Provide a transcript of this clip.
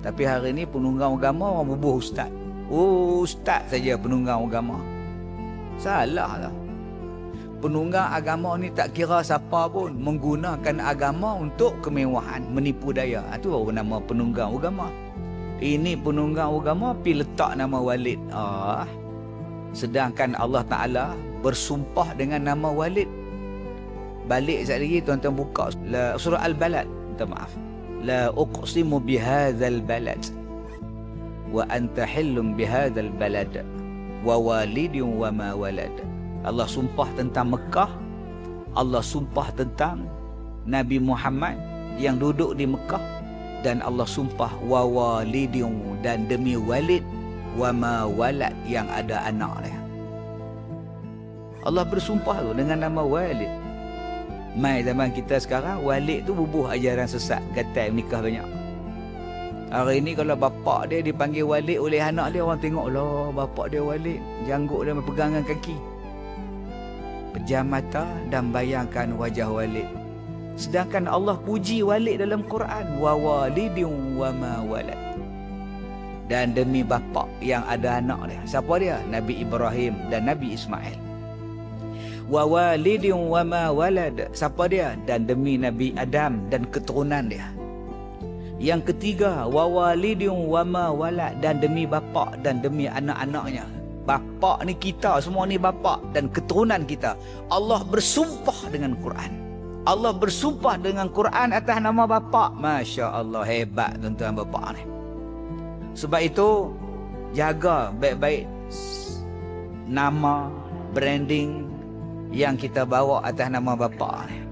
Tapi hari ni penunggang agama orang bubuh ustaz. Oh, ustaz saja penunggang agama. Salah lah. Penunggang agama ni tak kira siapa pun menggunakan agama untuk kemewahan, menipu daya. Itu baru nama penunggang agama. Ini penunggang agama pi letak nama Walid. Ah. Sedangkan Allah Taala bersumpah dengan nama Walid. Balik sekali lagi tuan-tuan buka surah Al-Balad. Minta maaf. La uqsimu bihadzal balad wa anta hillum bihadzal balad wa walidin wa ma walad. Allah sumpah tentang Mekah. Allah sumpah tentang Nabi Muhammad yang duduk di Mekah dan Allah sumpah wa walidin dan demi Walid wa ma walad yang ada anak dia. Allah bersumpah tu dengan nama Walid. Mai zaman kita sekarang Walid tu bubuh ajaran sesat gatal nikah banyak. Hari ini kalau bapak dia dipanggil Walid oleh anak dia orang tengok lah bapak dia Walid janggut dia berpegangan kaki pejam mata dan bayangkan wajah Walid. Sedangkan Allah puji Walid dalam Quran wa walidin wa ma walad. Dan demi bapa yang ada anak dia. Siapa dia? Nabi Ibrahim dan Nabi Ismail. Wa walidin wa ma walad. Siapa dia? Dan demi Nabi Adam dan keturunan dia. Yang ketiga, wa walidin wa ma walad dan demi bapa dan demi anak-anaknya Bapak ni kita, semua ni bapak dan keturunan kita. Allah bersumpah dengan Quran. Allah bersumpah dengan Quran atas nama bapak. Masya Allah hebat tuan-tuan bapak ni. Sebab itu jaga baik-baik nama branding yang kita bawa atas nama bapak ni.